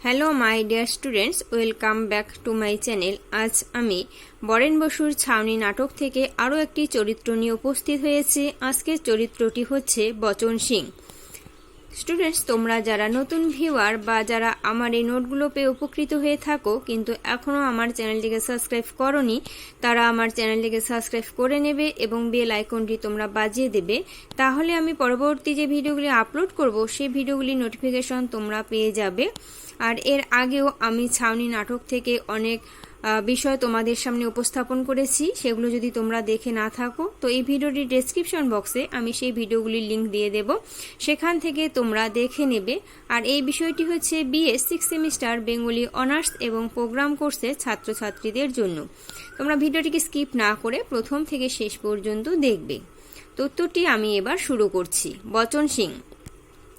Hello my dear students welcome back to my channel আজ আমি বরেন বসুর ছাউনি নাটক থেকে আরও একটি চরিত্র নিয়ে উপস্থিত হয়েছি। আজকের চরিত্রটি হচ্ছে বচন সিং। স্টুডেন্টস তোমরা যারা নতুন ভিউয়ার বা যারা আমার এই নোটগুলো পেয়ে উপকৃত হয়ে থাকো, কিন্তু এখনও আমার চ্যানেলটিকে সাবস্ক্রাইব করনি, তারা আমার চ্যানেলটিকে সাবস্ক্রাইব করে নেবে এবং বেল আইকনটি তোমরা বাজিয়ে দেবে। তাহলে আমি পরবর্তী যে ভিডিওগুলি আপলোড করব, সেই ভিডিওগুলি নোটিফিকেশন তোমরা পেয়ে যাবে। আর এর আগেও আমি ছাউনি নাটক থেকে অনেক বিষয় তোমাদের সামনে উপস্থাপন করেছি। সেগুলো যদি তোমরা দেখে না থাকো, তো এই ভিডিওটির ডেসক্রিপশন বক্সে আমি সেই ভিডিওগুলির লিংক দিয়ে দেব। সেখান থেকে তোমরা দেখে নেবে। আর এই বিষয়টি হচ্ছে BA six semester Bengali honours এবং প্রোগ্রাম কোর্সের ছাত্রছাত্রীদের জন্য। তোমরা ভিডিওটিকে স্কিপ না করে প্রথম থেকে শেষ পর্যন্ত দেখবে। তথ্যটি আমি এবার শুরু করছি। বচন সিং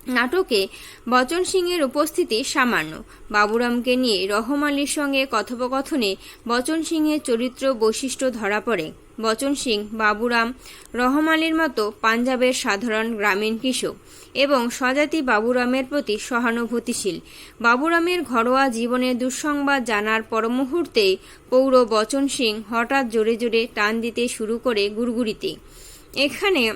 নাটকে বচন সিংয়ের উপস্থিতি সামান্য। বাবুরামকে নিয়ে রহম আলীর সঙ্গে কথোপকথনে বচন সিংয়ের চরিত্র বৈশিষ্ট্য ধরা পড়ে। বচন সিং, বাবুরাম, রহম আলীর মতো পাঞ্জাবের সাধারণ গ্রামীণ কৃষক এবং স্বজাতি বাবুরামের প্রতি সহানুভূতিশীল। বাবুরামের ঘরোয়া জীবনের দুঃসংবাদ জানার পর মুহূর্তে পৌর বচন সিং হঠাৎ জোরে জোরে টান দিতে শুরু করে গুড়গুড়িতে। এখানে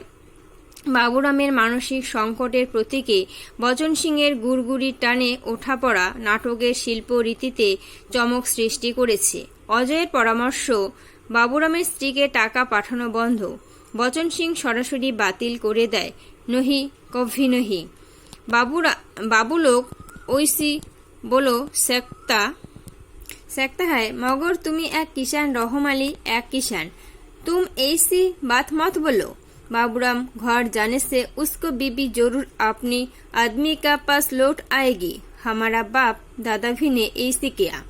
বাবুরামের মানসিক সংকটের প্রতীকে বচন সিংয়ের গুড়গুড়ির টানে ওঠা পড়া নাটকের শিল্প রীতিতে চমক সৃষ্টি করেছে। অজয়ের পরামর্শ, বাবুরামের স্ত্রীকে টাকা পাঠানো বন্ধ। বচন সিং সরাসরি বাতিল করে দেয়। নহি, কভি নহি। বাবুরা, বাবুলোক ঐসি বলো, সেক্তা সেক্তা হায় মগর তুমি এক কিষান রহমালি এক কিষান তুম এইসি বাত মত বলো। बाबूराम घर जाने से उसको बीबी जरूर अपनी आदमी का पास लौट आएगी हमारा बाप दादा भी ने ऐसी किया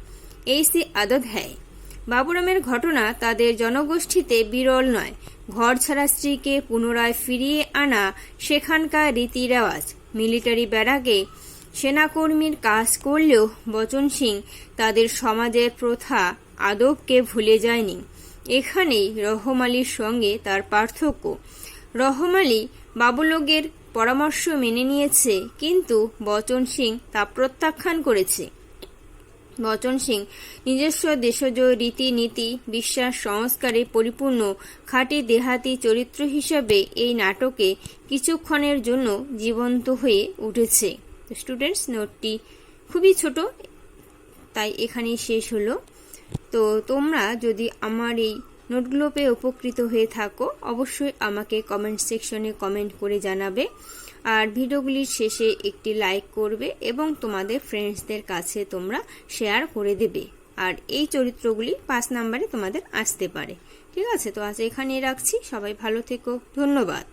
ऐसी आदत है বাবুরামের ঘটনা তাদের জনগোষ্ঠীতে বিরল নয় ঘর ছাড়া স্ত্রীকে পুনরায় ফিরিয়ে আনা সেখানকার রীতি রেওয়াজ মিলিটারি ব্যারাকে সেনাকর্মীর কাজ করলেও বচন সিং তাদের সমাজের প্রথা আদবকে ভুলে যায়নি এখানেই রহম আলীর সঙ্গে তার পার্থক্য। রহম আলী বাবুলোগের পরামর্শ মেনে নিয়েছে, কিন্তু বচন সিং তা প্রত্যাখ্যান করেছে। বচন সিং নিজস্ব দেশজ রীতিনীতি, বিশ্বাস, সংস্কারে পরিপূর্ণ, খাঁটি দেহাতি চরিত্র হিসাবে এই নাটকে কিছুক্ষণের জন্য জীবন্ত হয়ে উঠেছে। স্টুডেন্টস, নোটটি খুবই ছোট, তাই এখানেই শেষ হলো। তো তোমরা যদি আমার এই নোটগুলো পেয়ে উপকৃত হয়ে থাকো, অবশ্যই আমাকে কমেন্ট সেকশনে কমেন্ট করে জানাবে। আর ভিডিওগুলির শেষে একটি লাইক করবে এবং তোমাদের ফ্রেন্ডসদের কাছে তোমরা শেয়ার করে দেবে। আর এই চরিত্রগুলি পাঁচ নাম্বারে তোমাদের আসতে পারে। ঠিক আছে? তো আজ এখানেই রাখছি। সবাই ভালো থেকো। ধন্যবাদ।